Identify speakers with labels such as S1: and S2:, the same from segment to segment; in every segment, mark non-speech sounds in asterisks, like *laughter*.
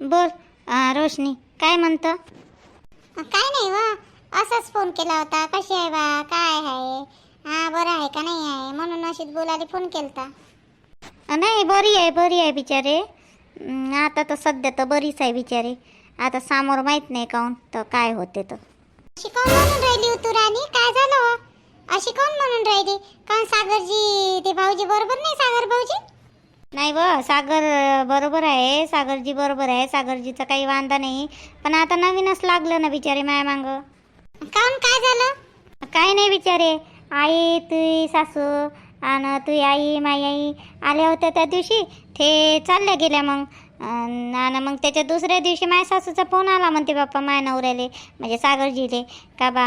S1: बोल अं, रोशनी काय म्हणतं?
S2: काय नाही व असंच फोन केला होता. कशी आहे बा? काय आहे? हा बरं आहे का? नाही आहे? म्हणून अशीच बोलायला फोन केलता.
S1: अं, नाही बरी आहे बरी आहे बिचारे. अं, आता तर सध्या तर बरीच आहे बिचारे. आता समोर माहीत नाही काहून तर काय होते तर.
S2: अशी कोण म्हणून राहिली होती राणी? काय झालं हो? अशी कोण म्हणून राहिली? काऊन सागरजी ते भाऊजी बरोबर नाही सागर भाऊजी?
S1: नाही व सागर बरोबर आहे. सागरजी बरोबर आहे. सागरजीचा काही वांदा नाही. पण आता नवीनच लागलं ना बिचारे माया मांग
S2: काऊन काय झालं?
S1: काय नाही बिचारे. आई तुई सासू आणि तुई आई माई आई आल्या होत्या त्या दिवशी. ते चालल्या गेल्या मग. आणि मग त्याच्या दुसऱ्या दिवशी माझ्या सासूचा फोन आला म्हणते बाप्पा माया नवऱ्याले म्हणजे सागरजीले. का बा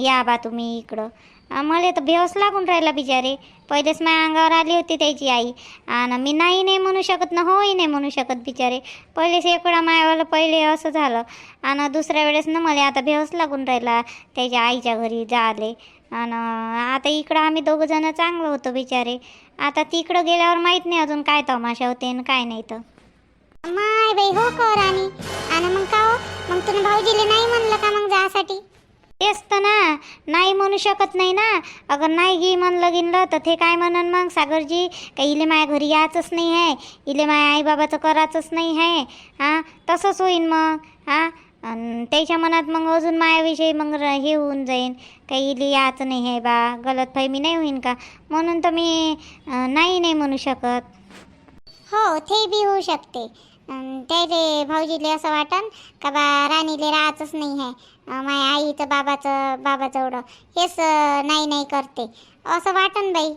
S1: या बा तुम्ही इकडं. मला तर भेवस लागून राहिला बिचारे. पहिलेच माझ्या अंगावर आली होती त्याची आई. आणि मी नाही नाही म्हणू शकत ना होही नाही म्हणू शकत बिचारे. पहिलेच एकडा मायावाला पहिले असं झालं. आणि दुसऱ्या वेळेस ना मला आता भेवस लागून राहिला त्याच्या आईच्या घरी जाले. आणि आता इकडं आम्ही दोघंजणं चांगलं होतो बिचारे. आता तिकडं गेल्यावर माहीत नाही अजून काय तमाशा होते आणि काय नाही तर.
S2: माय बाई हो कर राणी आणि मग का हो? मग तुम्ही भाऊजीले नाही म्हणलं का मग जासाठी?
S1: तेच तर ना नाही म्हणू शकत नाही ना. अगर नाही घे म्हणलं गिनलं तर ते काय म्हणन मग? सागरजी का इले माया घरी यायचंच नाही आहे. इले माया आईबाबाचं करायचंच नाही आहे. हां? तसंच होईन मग. हां? त्याच्या मनात मग अजून मायाविषयी मग र- हे होऊन जाईन. काही इले यायचं नाही आहे बा? गलतफहमी नाही होईन का? म्हणून तर मी अं, नाही नाही म्हणू शकत.
S2: हो ते बी होऊ शकते. अन त्याले भाऊजीले असं वाटन का बा राणीले राहतच नाही आहे. माझ्या आईचं बाबाचं बाबाचं एवढं हेच नाही नाही करते. असं वाटन बाई.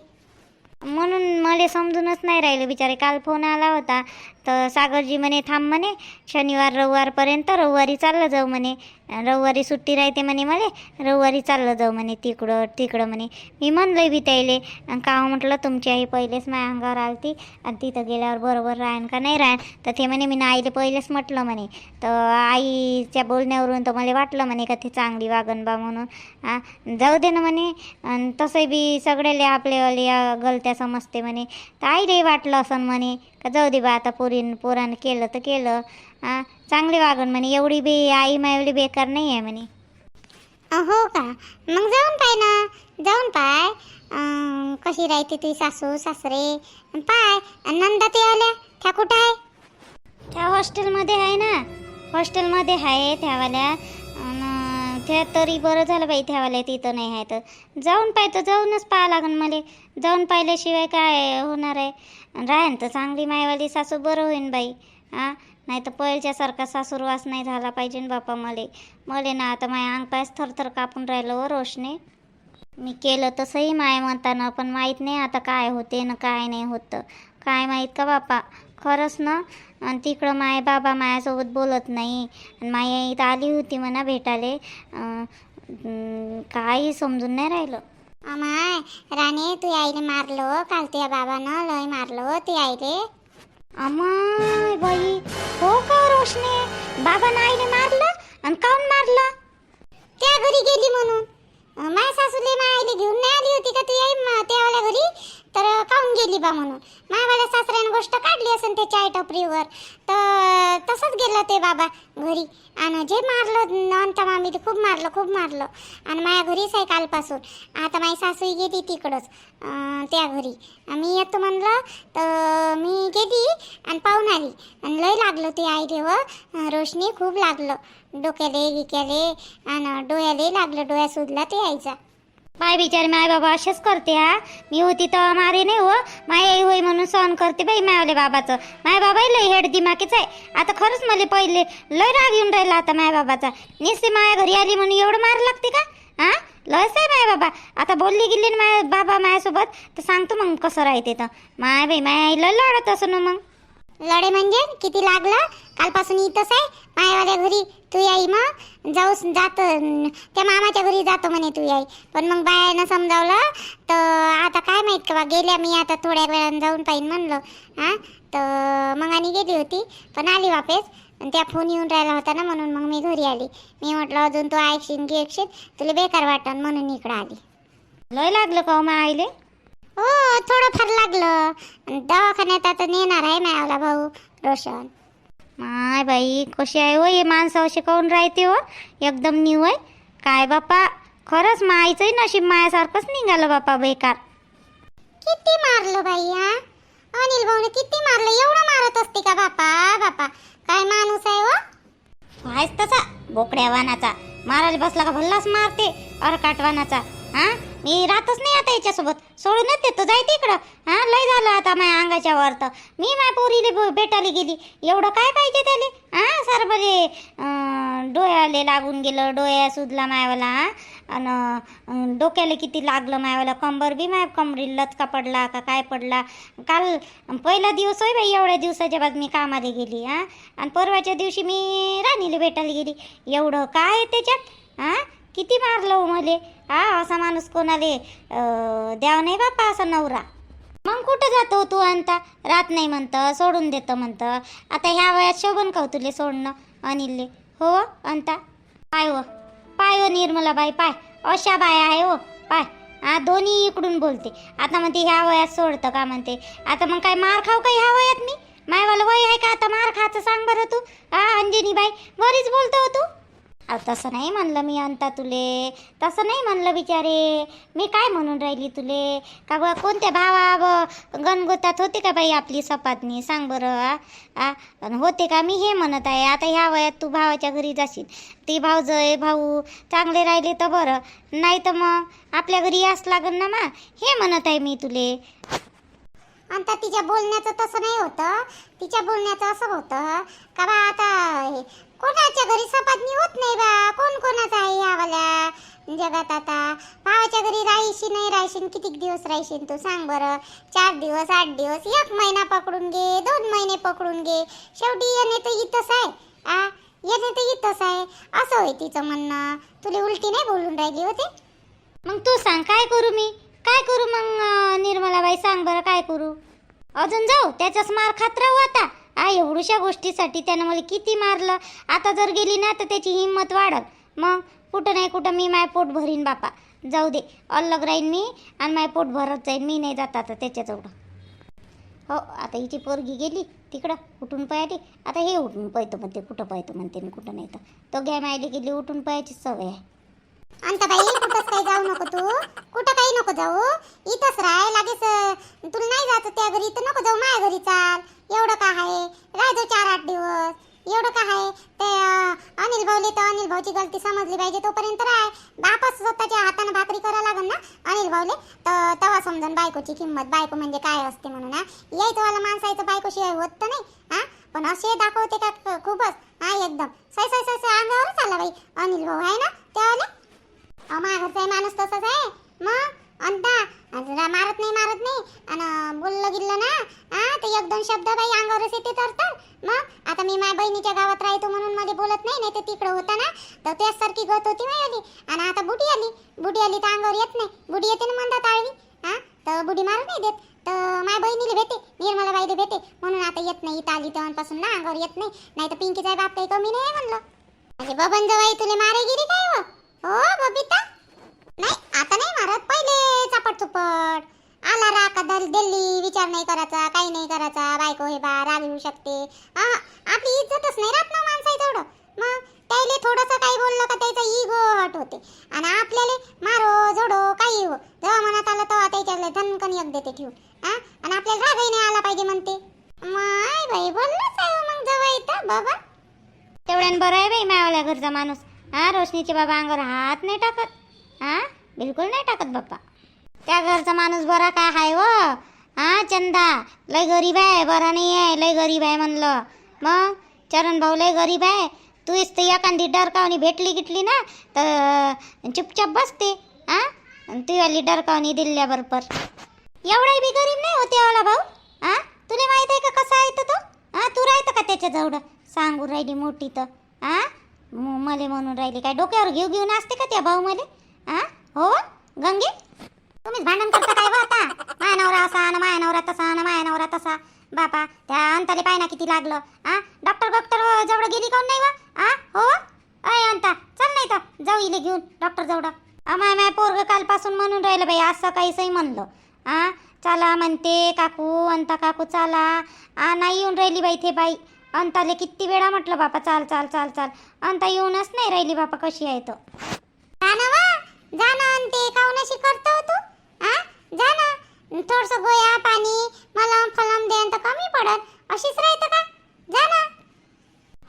S1: म्हणून मला समजूनच नाही राहिलं बिचारे. काल फोन आला होता. तर सागरजी म्हणे थांब म्हणे शनिवार रविवारपर्यंत रविवारी चाललं जाऊ म्हणे. रविवारी सुट्टी राहते म्हणे मला रविवारी चाललं जाऊ म्हणे तिकडं तिकडं म्हणे. मी म्हणलं बी त्याले अन् का हो म्हटलं तुमची आई पहिलेच माझ्या अंगावर आलती आणि तिथं गेल्यावर बरोबर राहीन का नाही राहण तर ते म्हणे मी आईले पहिलेच म्हटलं म्हणे. तर आईच्या बोलण्यावरून तर मला वाटलं म्हणे का ते चांगली वागणबा म्हणून. जाऊ दे ना म्हणे. आणि तसंही बी सगळ्याले आपल्यावाले गलत्या समजते म्हणे. तर आईलाही वाटलं असं म्हणे का जाऊ दे बा आता पोरीन पोरानं केलं तर केलं. आ, चांगली वागण म्हणे एवढी बी आई मायवली बेकार नाही आहे म्हणे
S2: हो का? मग जाऊन पाय ना. जाऊन पाय. अं, कशी राहते तुझी सासू सासरे? पाय. अन नंदा ते आल्या. त्या कुठं आहे?
S1: त्या हॉस्टेलमध्ये आहे ना. हॉस्टेलमध्ये आहे त्यावाल्या. अन् त्या तरी बरं झालं बाई त्यावाल्या तिथं नाही आहे तर. जाऊन पाय तर जाऊनच पाहा लागन मला. जाऊन पाहिल्याशिवाय काय होणार आहे? राहीन तर चांगली मायवाली सासू बरं होईन बाई. हां? नाही तर पहिल्यासारखा सासूरवास नाही झाला पाहिजे बापा मले. मले ना आता माझ्या अंगपायच थरथर कापून राहिलं हो व रोशने. मी केलं तसंही माय म्हणताना पण माहीत नाही आता काय होते ना काय नाही होतं. काय माहीत का बापा? खरंच ना? आणि तिकडं माय बाबा माझ्यासोबत बोलत नाही. आणि माय इथं आली होती म्हणा भेटाले काही समजून नाही राहिलं.
S2: अमाय राणे तू आईले मारलो काल तुझ्या बाबानं लय मारलो ती आईले.
S1: अमाय बाई हो का रोशने? बाबानं आईने मारलं आणि काऊन मारलं?
S2: त्या घरी गेली म्हणून. अं, माझ्या सासूले मायाले घेऊन नाही आली होती का तू आई त्यावाल्या घरी? गेली बा म्हणून. मायावाल्या सासऱ्यानं गोष्ट काढली असेल त्या चाय टपरीवर. तर तसंच गेलं ते बाबा घरी. आणि जे मारलं नंतर मामीले खूप मारलं खूप मारलं. आणि माझ्या घरीच आहे कालपासून. आता माझी सासू गेली तिकडंच त्या घरी. मी येतो म्हणलं तर मी गेली आणि पाहून आली. आणि लय लागलं ते आई देव रोशनी खूप लागलं. डोक्याले गिक्याले आणि डोळ्याले लागलं डोळ्या सुजला ते यायचा
S1: माय बिचारी माय बाबा असेच करते हा? मी होती तर मारे नाही हो. माय आई होई म्हणून सहन करते बाई मायले बाबाचं. माय बाबा लय हेड दिमाकीच आहे. आता खरंच मला पहिले लय राग येऊन राहिला आता माय बाबाचा. निस्ते माया घरी आली म्हणून एवढं मार लागते का? हा? लयच आहे माय बाबा. आता बोलली गेली ना माय बाबा माझ्यासोबत तर सांगतो मग कसं राहते तर. माय बाई माय लय लढत असं ना मग.
S2: लढे म्हणजे किती लागलं? कालपासून इथंच आहे. मायावाल्या घरी तू आई मग. जाऊ जात त्या मामाच्या घरी जातो म्हणे तू आई पण मग बायानं समजावलं तर आता काय माहीत का बा गेल्या मी आता थोड्या वेळानं जाऊन पाहिन म्हणलं. हां? तर मग आणि गेली होती पण आली वापस. आणि त्या फोन येऊन राहिला होता ना म्हणून मग मी घरी आली. मी म्हटलं अजून तू ऐकशील की ऐकशील तुला बेकार वाटन म्हणून इकडं आली.
S1: लय लागलं का मा आईले.
S2: हो थोडं फार लागलं दवाखान्यात आता नेणार आहे मायावाला भाऊ रोशन.
S1: माय बाई कशी आहे हो हे माणसं असे काऊन राहते हो? एकदम न्यू आहे. काय बापा खरंच माईचंही नशीब मायासारखंच निघालं बापा बेकार.
S2: किती मारलं बाई हा? अनिल भाऊने किती मारलं? एवढं मारत असते का बापा बापा? काय माणूस आहे व
S1: आहेच तसा बोकड्या वानाचा. महाराज बसला का भल्लाच मारते अरकाट वानाचा. हा? मी राहतच नाही आता याच्यासोबत. सोडूनच देतो जाय तिकडं. हा? लय झालं आता माझ्या अंगाच्या वर तर. मी माझ्या पोरीले भेटायला गेली. एवढं काय पाहिजे त्याले? हा? सर बरे डोळ्याले लागून गेलं डोळ्या सुजला मायवाला हा? आणि डोक्याला किती लागलं मायवाला? कंबर बी माय कंबरी लचका पडला का काय पडला? काल पहिला दिवस होय बाई एवढ्या दिवसाच्या बाद मी कामाला गेली हा? आणि परवाच्या दिवशी मी राणीला भेटायला गेली. एवढं काय आहे त्याच्यात? हा? किती मारलं हो मले? हा असा माणूस कोणाले द्याव नाही बापा असा नवरा. मग कुठं जातो तू आणता रात नाही म्हणतं सोडून देतं म्हणतं. आता ह्या वयात शोभन का हो तुले सोडणं? अनिलले. हो आणता पाय व. पाय हो निर्मलाबाई पाय. अशा बाय आहे हो. पाय. हा दोन्ही इकडून बोलते. आता म्हणते ह्या वयात सोडतं का म्हणते? आता मग काय मार खाऊ का ह्या वयात मी? मायवाला वय आहे का आता? मार खायचं सांग बरं तू. हा अंजनी बाई बरीच बोलतो हो तू. तसं नाही म्हणलं मी अंता तुले. तसं नाही म्हणलं बिचारे. मी काय म्हणून राहिली तुले? का बा कोणत्या भावा ब गणगोतात होते का बाई आपली सपातनी? सांग बरं आ? होते का? मी हे म्हणत आहे. आता ह्या वयात तू भावाच्या घरी जाशील. ती भाऊजय भाऊ. चांगले राहिले तर बरं. नाही तर मग आपल्या घरी यास लागन ना मा? हे म्हणत आहे मी तुले.
S2: आता तिच्या बोलण्याचं तसं नाही होतं. तिच्या बोलण्याचं असं होतं का बा आता हे कोणाच्या घरी सपाटणी होत नाही बा? कोण कोणाचा आहे आवल्या जगात आता भावाच्या घरी राहायशी नाही राहायशीन किती दिवस राहायशीन तू सांग बरं. चार दिवस आठ दिवस एक महिना पकडून घे दोन महिने पकडून घे. शेवटी येणे तर इथंच आहे. आ येणे तर इथंच आहे. असं होय तिचं म्हणणं. तुला उलटी नाही बोलून राहिली होते?
S1: मग तू सांग काय करू मी? काय करू मग निर्मलाबाई? सांग बरं काय करू? अजून जाऊ? त्याचाच मार खात राहू हो आता. आ एवढ्याशा गोष्टीसाठी त्यानं मला किती मारलं. आता जर गेली ना तर त्याची हिंमत वाढत मग? कुठं नाही कुठं मी माय पोट भरीन बापा. जाऊ दे. अलग राहीन मी आणि माय पोट भरत जाईन. मी नाही जात आता त्याच्याजवळ. हो आता हिची पोरगी गेली तिकडं उठून पळाली आता हे उठून पळतो म्हणते कुठं पळतो म्हणते मी कुठं नाही तर. तो घ्या मायली गेली उठून पळायची सवय आहे.
S2: अंत बाई कुठंच काही जाऊ नको तू. कुठं काही नको जाऊ. इथंच राह लागेच तुला नाही जायचं त्या घरी तर नको जाऊ माझ्या घरी चाल. एवढं का आहे? राहायचो चार आठ दिवस. एवढं काय आहे? ते अं, अनिल भाऊले तर अनिल भाऊची गलती समजली पाहिजे तोपर्यंत राह. बापच स्वतःच्या हाताने भाकरी करा लागेल ना अनिल भाऊले? तर तेव्हा समजून बायकोची किंमत. बायको म्हणजे काय असते म्हणून हा? यायचं वाला माणसायचं बायकोशिवाय होत तर नाही हा? पण असे दाखवते का? खूपच हा एकदम. सय सय सय सै अंगावरच आला बाई. अनिल भाऊ आहे ना त्यावाले? अहो, माझ्या घरचा माणूस तसाच आहे. मग? अंता मारत नाही मारत नाही. आणि बोललं गेलं ना हा ते एक दोन शब्द बाई अंगावरच येते तर तर. मग? आता मी माझ्या बहिणीच्या गावात राहतो म्हणून मध्ये बोलत नाही नाही तर तिकडं होता ना. तर त्याचसारखी गत होती माझी आली आणि आता बुडी आली. बुडी आली तर अंगावर येत नाही. बुडी येते ना म्हणतात आळवी. हा? तर बुडी मारू नाही देत. तर माझ्या बहिणीला भेटे. निर्मला बाईला भेटे. म्हणून आता येत नाही. इथं आली तेव्हापासून ना अंगावर येत नाही. नाही तर पिंकीचा बाप काही कमी नाही म्हणलं. म्हणजे बबन जवाई तुले मारेगिरी काय व हो बबिता नाही आता नाही मारत पहिले चापट चुपट आला रा का दल दिल्ली विचार नाही करायचा काही नाही करायचा बायको हे बा राग येऊ शकते. हा आपली इज्जतच नाही राहत ना माणसाई तेवढं मग त्याले थोडंसं काही बोललं का त्याचा इगो हट होते. आणि आपल्याला मारो जोडो काही हो. जेव्हा मनात आलं तेव्हा त्याच्यातले धनकन एक देते ठेवून. हा आणि आपल्याला रागही नाही आला पाहिजे म्हणते. माय बाई बोललंच आहे हो मग जवळ येतं बाबा
S1: तेवढ्यानं बरं आहे बाई मायावाल्या घरचा माणूस. हा रोशनीचे बाबा अंगावर हात नाही टाकत. हा बिलकुल नाही टाकत बाप्पा. त्या घरचा माणूस बरा काय हाय व हा चंदा. लय गरीब आहे बरा नाही आहे लय गरीब आहे म्हणलं. मग? चरण भाऊ लय गरीब आहे. तू इस्त एखादी डरकावणी भेटली गिटली ना तर चुपचाप बसते हा? तू आली डरकावणी दिल्याबरोबर एवढाही बी गरीब नाही होते ओला भाऊ हा? तुला माहीत आहे का कसा आहे तर तो? हा तू राहतं का त्याच्याजवळ? सांगू राहिली मोठी तर हा? मले म्हणून राहिली. काय डोक्यावर घेऊ घेऊन असते का त्या भाऊ मले? हा? हो? गंगे? तुम्हीच भांडण करता काय बा आता? माया नवरा असा ना माया नवरा तसा ना माया नवरा तसा. बापा त्या अंताले पाय ना किती लागलं आ? डॉक्टर डॉक्टर जवळ गेली काऊन नाही वा? आ? हो अय अंता चल नाही तर जाऊ इले घेऊन डॉक्टर जवळ. अमाय माय पोरग कालपासून म्हणून राहिलं बाई असं काहीसही म्हणलं. आ? चला म्हणते काकू अंता काकू चला. आ नाही येऊन राहिली बाई ते बाई. अंताले किती वेळा म्हटलं बापा चाल चाल चाल चाल. अंता येऊनच नाही राहिली बापा कशी आहे तर
S2: जा ना वा जा ना काऊन अशी थोडस गोया पाणी मलम फलम देन तर कमी पडत अशीच राहतं का? जा ना.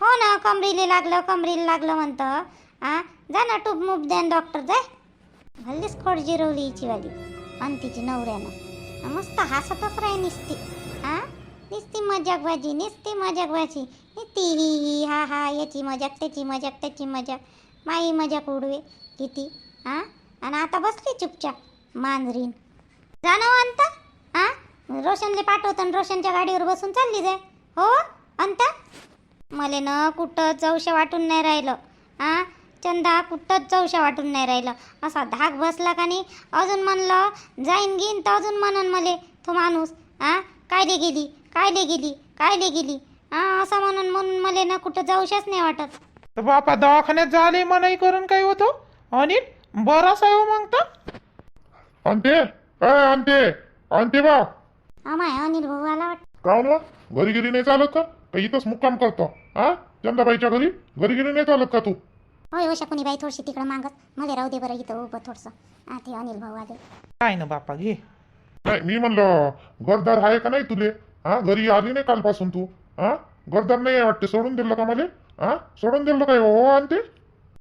S1: हो ना कमरीला लागलं कमरीला लागलं म्हणतं. हा जा ना टूप मूप द्या डॉक्टर जाय हल्लीच खोड जिरवली हिची वाली. आणि तिची नवऱ्यानं. मस्त हसतच राही निसती. हा निसती मजाक भाजी निसती मजाक भाजी. निसती ही ही हा हा याची मजाक त्याची मजाक त्याची मजाक. माई मजाक उडवे. किती? हा आणि आता बसली चुपचाप. मांजरीन. जाणं अंता? हा रोशनले पाठवतो आणि रोशनच्या गाडीवर बसून चालली जाय. हो अंता? मले न कुठं जाऊशा वाटून नाही राहिलं. हा चंदा कुठंच जाऊशा वाटून नाही राहिलं. असा धाक बसला का नाही? अजून म्हणलं जाईन घेईन तर अजून म्हणन मले. तो माणूस हा कायले गेली? कायले गेली? कायले गेली? हा असं म्हणून म्हणून मले ना कुठं जाऊशाच नाही वाटत.
S3: तर बापा दवाखान्यात झाले मनाई करून काय होतो? अनिल बराच आहे हो मग तर.
S4: काय आणते आणते बा.
S1: अमाय अनिल भाऊ आला वाटतं.
S4: काऊन वा घरी गेली नाही चालत का? का इथंच मुक्काम करतो? हा? चंदाबाईच्या घरी? घरी गेली नाही चालत का तू?
S1: होय हो शकुनी बाई थोडीशी तिकडं मागत मला राहू दे बरं इथं उभं थोडंसं. हा ते अनिल भाऊ आले.
S3: काय ना बापा घे.
S4: नाही मी म्हणलं घरदार आहे का नाही तुले? हा घरी आली नाही कालपासून तू? हा? घरदार नाही आहे वाटते? सोडून दिलं का मला? हा? सोडून दिलं काय हो आणते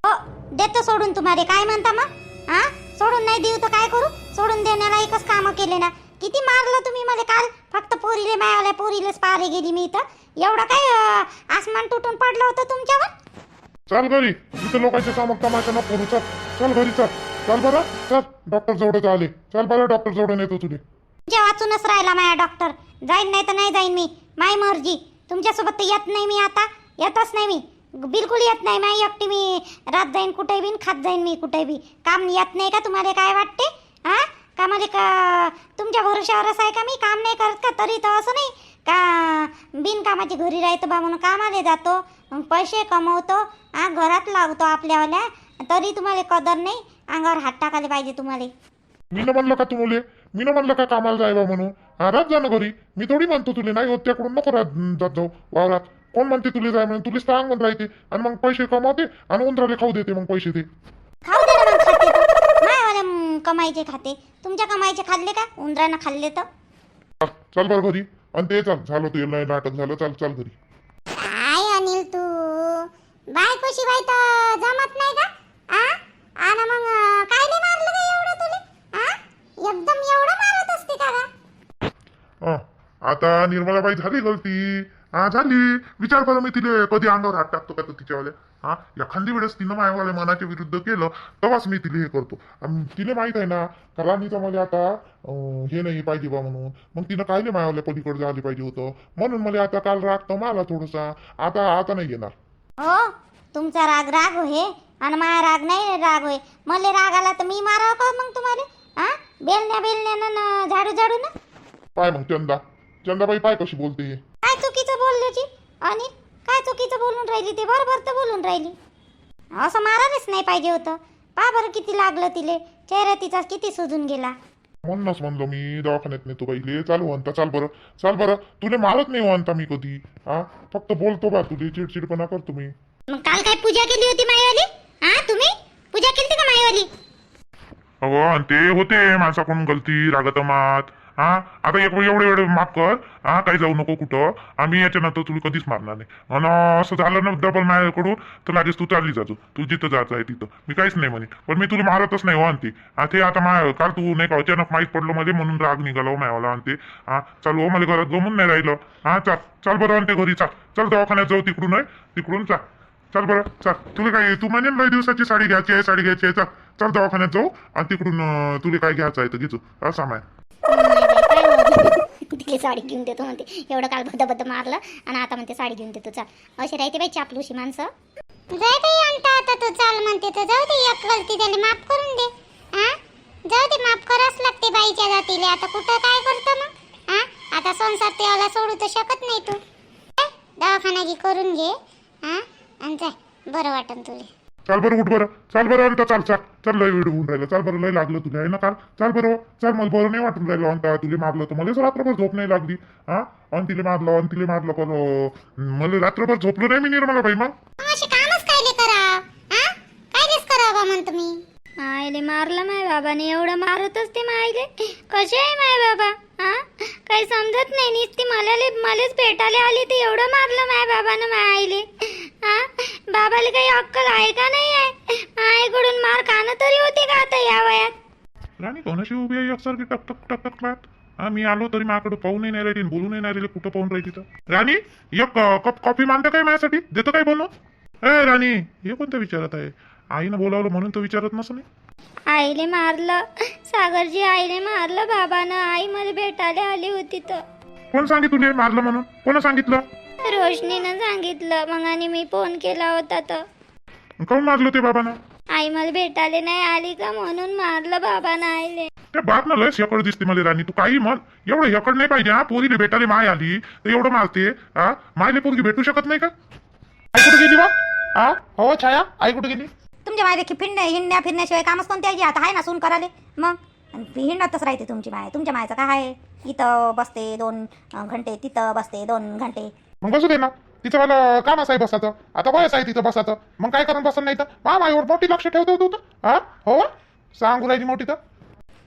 S1: हो देतो सोडून तुम्हाला. काय म्हणता मग? हा? सोडून नाही देऊ तर काय करू? सोडून देण्याला एकच कामं केले ना. किती मारलं तुम्ही मला काल? फक्त पोरीले मायावाल्या पोरीलेच पारे गेली मी इथं. एवढं काय आसमान तुटून पडलं होतं तुमच्यावर?
S4: चल घरी. इथं लोकांच्या समोर तमाशा नको करू. चल चल घरी चल. चल बरं. चल डॉक्टर जवळ आले. चल बरं डॉक्टर जवळ नेतो तुले.
S1: तुमच्या वाचूनच राहिला माया डॉक्टर जाईन नाही तर नाही जाईन मी. माय मर्जी. तुमच्यासोबत तर येत नाही मी आता. येतच नाही मी. बिलकुल येत नाही माय एकटी मी. रात जाईन कुठे बी खात जाईन मी कुठे बी. काम येत नाही का तुम्हाला काय वाटते? हा? का मला का तुमच्या भरोशावरच आहे का मी? काम नाही करत का? तरी तर असं नाही. का बिनकामाची घरी राहतो बा म्हणून कामाला जातो मग पैसे कमवतो हा? घरात लावतो आपल्यावाल्या. तरी तुम्हाला कदर नाही. अंगावर हात टाकायला पाहिजे तुम्हाला.
S4: मी म्हणलं का तुम्हाला? मी म्हणलं का कामाला जायवा म्हणून? रात जा ना घरी. मी थोडी म्हणतो तुला नाही होत त्याकडून नको रात जात जाऊ. वावरात. कोण म्हणते तुले जाय म्हणून? तुला सांगून राहते. आणि मग पैसे कमावते आणि उंदराले खाऊ देते मग पैसे ते.
S1: खाऊ दे ना मग खाते कमाईचे खाते. तुमच्या कमाईचे खाल्ले का? उंदरानं खाल्ले तर?
S4: चल, चल बरं घरी. आणि ते चल झालं ते नाही नाटक झालं. चल चल घरी.
S2: काय अनिल तू? बायकोशी बाई तर जमत नाही का? आ? आणि मग अं, कायले मारलं का एवढं तुले? आ? एकदम एवढं मारत असते का गा?
S4: हं, आता निर्मलाबाई झाली गलती. हा झाली. विचार करा मी तिले. कधी अंगावर हात टाकतो का तो तिच्यावाले? हा एखादी वेळेस तिनं मायावाल्या मनाच्या विरुद्ध केलं तेव्हाच मी तिले हे करतो. तिले माहीत आहे ना का राणीचं मला आता हे नाही पाहिजे बा म्हणून. मग तिनं कायले मायावाल्या पलीकडे झाले पाहिजे होतं? म्हणून मला आता काल राग तर मला थोडसा. आता आता नाही येणार.
S1: हो तुमचा राग राग होय आणि माझा राग नाही राग होय. मले राग आला तर मी मारावं का मग तुम्हाला? हा? बेलण्या बेलण्यानं न झाडू झाडू ना?
S4: पाय मग चंदा. चंदाबाई पाय कशी बोलते?
S1: काय चुकीचं बोलल्याची आणि काय चुकीचं बोलून राहिली ते? बरोबर तर बोलून राहिली. असं मारायलाच नाही पाहिजे होतं. पा बरं किती लागलं तिले. चेहरा तिचा किती सुजून गेला.
S4: म्हणूनच म्हणलो मी दवाखान्यात नेतो बाईले चालू म्हणता चाल बरं. चाल बरं. तुले मारत नाही म्हणता मी कधी. हा? फक्त बोलतो बा तुले चिडचिडपणा करतो मी.
S1: मग काल काय पूजा केली होती माईवाली हा तुम्ही? पूजा केली का माईवाली
S4: आणि ते होते माणसाकडून गलती रागतमात हा? आता एक एवढे एवढे माफ कर. हा काही जाऊ नको कुठं. आम्ही याच्यानंतर तुला कधीच मारणार नाही. आणि असं झालं ना डबल माझ्याकडून तर लागेच तू चालली जातो तू. जिथं जायचं आहे तिथं. मी काहीच नाही म्हणे. पण मी तुला मारतच नाही हो आणते ते आता मा काल तू नाही का अचानक माहीत पडलो मध्ये म्हणून राग निघाला हो मायावाला आणते हा चालू हो मला घरात गमून नाही राहिलं. हा चाल. चाल बरं आणते घरी चाल. चल दवाखान्यात जाऊ तिकडून आहे तिकडून चाल चल बरं चल. तुला काय तू म्हणे लय दिवसाची साडी घ्यायची आहे साडी घ्यायची आहे चल. चल दवाखान्यात जाऊ आणि तिकडून तुला काय घ्यायचं आहे तर घेतो असं माय *laughs*
S1: तिथे साडी घेऊन देतो म्हणते. एवढं काल बद्द बद्द मारलं आणि आता म्हणते साडी घेऊन देतो. चाल. असे राहते बाई चापलूशी माणसं.
S2: जाय बाई आणता आता तू चाल म्हणते तर जाऊ दे एक गलती त्याला माफ करून दे. हा जाऊ दे माफ करावंच लागते बाईच्या जातीला. आता कुठं काय करतो मग? हा आता संसार त्याला सोडू तर शकत नाही तू. दवाखाना करून घे. हा आणि जाय. बरं वाटन तुला.
S4: चाल बरं उठ बरं. चाल बरं अंत चाल चाल. चाल लय वेळ होऊन राहिलं. चाल बरं लय लागलं तुला. आहे ना काल चाल बरं चाल मला बरं नाही वाटून राहिलं. अंता तुला मारलं तर मलाच रात्रभर झोप नाही लागली. हा? अन तिला मारलं अन तिला मारलं पण मला रात्रभर झोपलो नाही मी निर्मला बाई मग
S2: मग असे कामच कायले करा हा कायलेच करा बा म्हणतो मी
S1: आईले मारलं माय बाबाने एवढं मारतच ते मायले कसे आहे माय बाबा? हा काही समजत नाही निस्ती मला मलाच भेटायला आली ते एवढं मारलं माय बाबानं माय आईले. हा बाबाला काही अक्कल आहे का नाही आहे? आईकडून मार खाणं तरी होते का आता या वयात?
S4: राणी कोणाशी उभी आहे एकसारखी टक टक टक टक हा मी आलो तरी माझ्याकडे पाहून नाही राहिली बोलून नाही राहिले कुठं पाहून राहिली तर. राणी एक कप कॉफी मानतं काय माझ्यासाठी? देतो काय बोलू ए राणी हे कोणत्या विचारत आहे? आईनं बोलावलं म्हणून तो विचारत नसं नाही
S1: आईले मारलं. सागरजी आईले मारलं बाबानं. आई मला भेटायला आली होती तर.
S4: कोण सांगितलं तुले मारलं म्हणून? कोण सांगितलं?
S1: रोशनीनं सांगितलं. मग आणि मी फोन केला होता तर.
S4: काऊन मारलं ते बाबांना?
S1: आई मला भेटायला नाही आली का म्हणून मारलं बाबानं आईले.
S4: त्या बाप ना लयच हेकड दिसते मला राणी. तू काही म्हण. एवढं हेकड नाही पाहिजे हा. पोरीले भेटायला माय आली. तर एवढं मारते हा. मायले पोरगी भेटू शकत नाही का?
S3: आई कुठे गेली बा हा? हो छाया. आई कुठे गेली?
S5: तुमच्या माय देखील फिरण्या हिंडण्या फिरण्याशिवाय कामच कोणते आहे? आता आहे ना सून कराले. मग? आणि ती हिंडतच राहते तुमची माय. तुमच्या मायचं काय आहे? इथं बसते दोन घंटे तिथं बसते दोन घंटे.
S3: मग बसू दे ना. तिचं मला कामच आहे बसाचं आता वयस आहे तिथं बसाचं मग काय करून बसत नाही तर? मा मायवर मोठी लक्ष ठेवतो तू तर. हा? हो सांगू राहिली मोठी तर.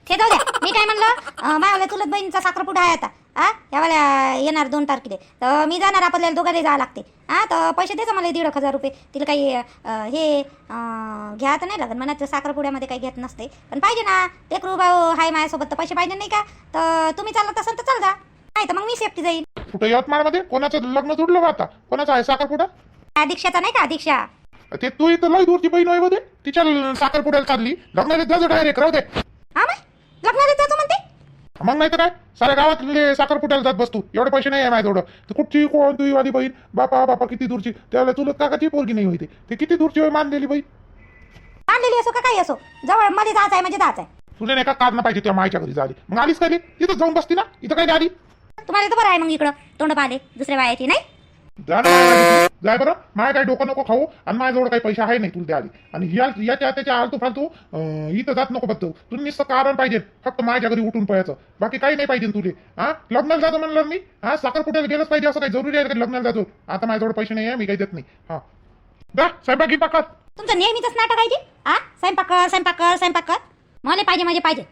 S5: ते जाऊ द्या मी काय म्हणलं? अं, मायावाल्या चुलत बहिणीचा साखरपुडा आहे आता. हा यावाल्या येणार दोन तारखेला. तर मी जाणार आपल्याला दोघांना जावं लागते. हा तर पैसे द्यायचं मला दीड एक हजार रुपये. तिला काही हे घ्या तर नाही लागत. म्हणा साखरपुड्यामध्ये काही घेत नसते. पण पाहिजे ना. ते क्रू भाऊ हाय माझ्यासोबत तर पैसे पाहिजे नाही का? तर तुम्ही चालत असाल तर चाल जा. नाही तर मग मी सेफ्टी जाईल
S3: कुठं यवतमाळमध्ये कोणाचं लग्न जुडलं बा आता? कोणाचं आहे साखरपुडा
S5: दीक्षाचा नाही का? दीक्षा.
S3: ते तू इथं लय दूरची बहीण होयमध्ये तिच्या साखरपुड्याला चालली. लग्नाला जायचं डायरेक्ट राहू दे.
S5: हा मग? लग्नाला जायचं म्हणते.
S3: मग नाही तर काय? साऱ्या गावातले साखरपुड्याला जात बसतो. एवढे पैसे नाही आहे माझ्याजवळ तर कुठची कोण तुझी वाली बहीण? बापा बापा किती दूरची. त्यावेळेला चुलत काकाची पोरगी नाही होती. ते किती दूरची होय मानलेली बहीण
S5: आणलेली असो का काही असो? जवळमध्ये जायचं आहे म्हणजे जायचं आहे.
S3: तुला नाही का कारण पाहिजे त्या मायच्या घरी झाली मग आलीच काय इथं जाऊन बसती ना? इथं काय आली
S5: तुम्हाला तर बरं आहे मग इकडं. तोंड पाहिले. दुसऱ्या बायाची नाही?
S3: जा ना. जाय बरं. माय काही डोकं नको खाऊ आणि माझ्याजवळ काही पैसे आहे नाही तुला द्याली आणि या याच्या त्याच्या आलतू फालतू इथं जात नको बघतो तुला नुसतं कारण पाहिजे. फक्त माझ्या घरी उठून पळायचं. बाकी काही नाही पाहिजे तुले. हा? लग्नाला जातो म्हणलं मी? हा? साखरपुड्याला गेलंच पाहिजे असं काही जरुरी आहे लग्नाला जातो? आता माझ्याजवळ पैसे नाही आहे मी काही देत नाही. हा. जा स्वयंपाक कर
S5: तुमचं नेहमीच नाटक आहे ते हा? स्वयंपाक स्वयंपाक स्वयंपाक मला पाहिजे म्हणजे पाहिजे.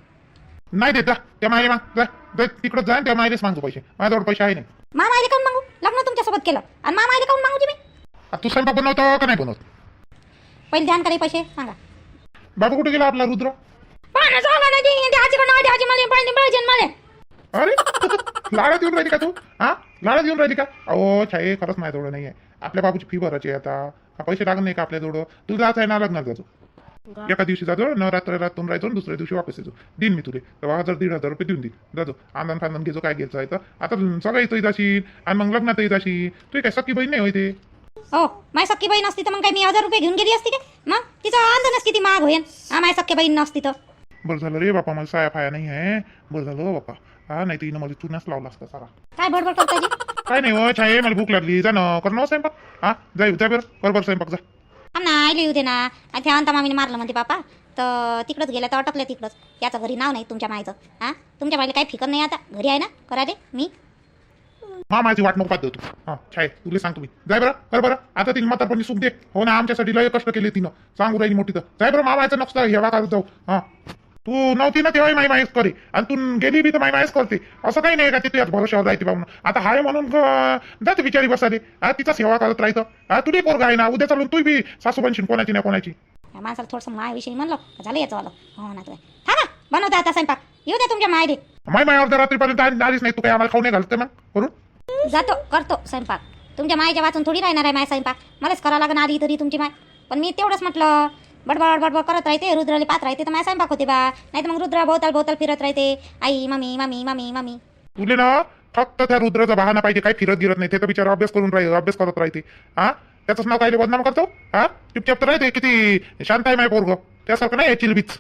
S3: नाही देत जा. त्या मायले माग जा. जा तिकडं जा आणि त्या मायलेच मागतो पैसे. माझ्याजवळ पैसे आहे नाही.
S5: मामा आले काऊन मागू? लग्न तुमच्यासोबत केलं. आणि मामा आले काऊन मागू तुम्ही
S3: आता तू स्वयंपाक बनवतो का नाही बनवत?
S5: पहिले ध्यान करे पैसे सांगा.
S3: बाबू कुठे गेला आपला रुद्र?
S5: पाहणं सांगा ना ती आजी कडनं आधी आजी मला पाहिजे पाहिजे मला.
S3: अरे लाडात येऊन राहिली का तू? हा? लाडात येऊन राहिली का? अहो छाये खरंच माझ्याजवळ नाही आहे आपल्या बाबूची फी भरायची आहे आता. पैसे लागत नाही का आपल्याजवळ? तू जायचं आहे ना लग्नाला जातो. एका दिवशी जातो न रात्र रातून राहायचो आणि दुसऱ्या दिवशी वापस येतो देईन मी तुले तर हजार दीड हजार रुपये देऊन देईन जातो आनंद फानंद घेतो काय घ्यायचं आहे तर आता सगळं इथं जाशील आणि मग लग्नात जाशील तू काय सख्खी बहीण नाही होय ते
S5: हो माझी सख्खी बहीण असती तर मग काय मी हजार रुपये घेऊन गेली असती काय मग तिचं अंदाज किती महाग होईल हा माझी सख्खी बहीण नसती तर
S3: बरं झालं रे बापा मला साया फाया नाही आहे बरं झालं हो बापा हा नाही तर हिनं मला चुनाच लावला असता सारा
S5: काय बडबड करता जी
S3: काय नाही हो छाये मला भूक लागली जा ना कर ना स्वयंपाक हा जाय जा बरं कर बरं स्वयंपाक जा
S5: हा ना आले येऊ दे ना. आणि त्या अंता मामीने मारलं म्हणते बापा तर तिकडंच गेल्या तर अटकल्या तिकडंच. याचं घरी नाव नाही तुमच्या मायचं हा? तुमच्या मायला काही फिकर नाही आता? घरी आहे ना? करा मी.
S3: हा माझी वाट मग पाहतो तू हा छाय तुला सांगतो मी जाय बरं कर बरं. आता तिने म्हातारपणी सुख दे. हो ना आमच्यासाठी लय कष्ट केले तिनं. सांगू राहिली मोठी तर. जाय बरं मामाचं नक्सता हेवा काढत जाऊ. हा. तू नव्हती ना तेव्हाही माई मायस करे. आणि तू गेली बी तर माई मायस करते. असं काही नाही का ते तुझ्याच भरोशावर राहते बाबा आता हाय म्हणून जाते बिचारी बसाले तिचा सेवा करत राहतं तुझी पोरगा आहे ना उद्या चालून तू बी सासू बनशील कोणाची ना कोणाची.
S5: या माणसाला थोडंसं मायाविषयी म्हणलं झालं याचं आलं हो ना तुला हा ना बनवते आता स्वयंपाक. येऊ दे तुमच्या मायले.
S3: माई माय अर्ध्या रात्रीपर्यंत आली- आलीच नाही तू काही आम्हाला खाऊ नाही घालते मग? करून
S5: जातो करतो स्वयंपाक. तुमच्या मायच्या वाचून थोडी राहणार आहे माय स्वयंपाक. मलाच करावं लागणार आली तरी तुमची माय. पण मी तेवढंच म्हटलं बडबड बडबड करत राहते. रुद्रले पाहत राहते. तर माझ्या स्वयंपाक होते बा. नाही तर मग रुद्र भोवताल भोवताल फिरत राहते. आई मम्मी मम्मी मम्मी मम्मी.
S3: तुले ना? फक्त त्या रुद्राचा बहाना पाहिजे. काही फिरत गिरत नाही. ते तर बिचारा अभ्यास करून राहील अभ्यास करत राहते. हा? त्याचंच नाव काय? बदनाम करतो? हा? चुपचाप तर राहते. किती शांत आहे माय पोरग. त्यासारखं नाही चिलबीच.